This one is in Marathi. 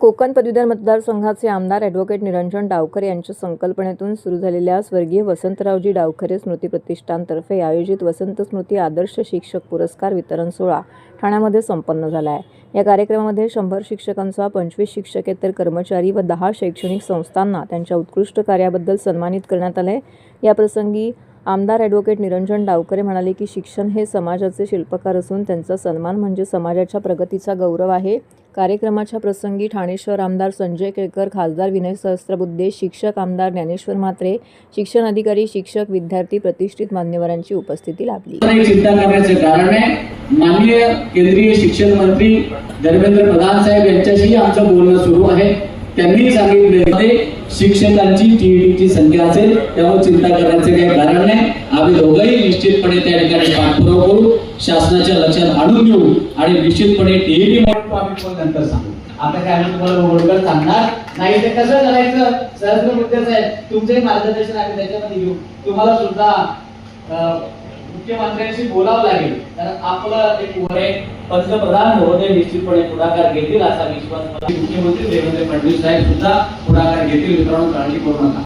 कोकण पदवीधर मतदारसंघाचे आमदार ॲडव्होकेट निरंजन डावखरे यांच्या संकल्पनेतून सुरू झालेल्या स्वर्गीय वसंतरावजी डावखरे स्मृती प्रतिष्ठानतर्फे आयोजित वसंत स्मृती आदर्श शिक्षक पुरस्कार वितरण सोहळा ठाण्यामध्ये संपन्न झाला आहे. या कार्यक्रमामध्ये शंभर शिक्षकांचा पंचवीस शिक्षकेतर कर्मचारी व दहा शैक्षणिक संस्थांना त्यांच्या उत्कृष्ट कार्याबद्दल सन्मानित करण्यात आले याप्रसंगी आमदार ॲडव्होकेट निरंजन डावकरे म्हणाले की शिक्षण हे समाजाचे शिल्पकार असून त्यांचा सन्मान म्हणजे समाजाच्या प्रगतीचा गौरव आहे. कार्यक्रमाच्या प्रसंगी ठाणे शहर आमदार संजय केळकर खासदार विनय सहस्त्रबुद्धे शिक्षक आमदार ज्ञानेश्वर म्हात्रे शिक्षण अधिकारी शिक्षक विद्यार्थी प्रतिष्ठित मान्यवरांची उपस्थिती लाभली. चिंता करण्याचे कारण आहे. माननीय केंद्रीय शिक्षण मंत्री धर्मेंद्र प्रधान साहेब यांच्याशी आमचं बोलणं सुरू आहे. त्यांनी सांगितले शिक्षकांची टीईटीची संख्या असेल त्यावर चिंता करण्याचे काही कारण नाही. आम्ही दोघंही निश्चितपणे त्या ठिकाणी पाठपुरावा करू शासनाच्या लक्षात आणून घेऊ आणि निश्चितपणे टीईडी आम्ही पण नंतर सांगू. आता काय आम्ही तुम्हाला ओळखत सांगणार? नाही ते कसं करायचं? सहज मुद्द्याचं आहे. तुमचंही मार्गदर्शन आम्ही त्याच्यामध्ये घेऊ. तुम्हाला सुद्धा अं, मुख्यमंत्र्यांशी बोलावं लागेल. कारण आपलं एक वर पंतप्रधान महोदय निश्चितपणे पुढाकार घेतील असा विश्वास मुख्यमंत्री देवेंद्र फडणवीस साहेब सुद्धा पुढाकार घेतील मित्रांनो काळजी करू नका.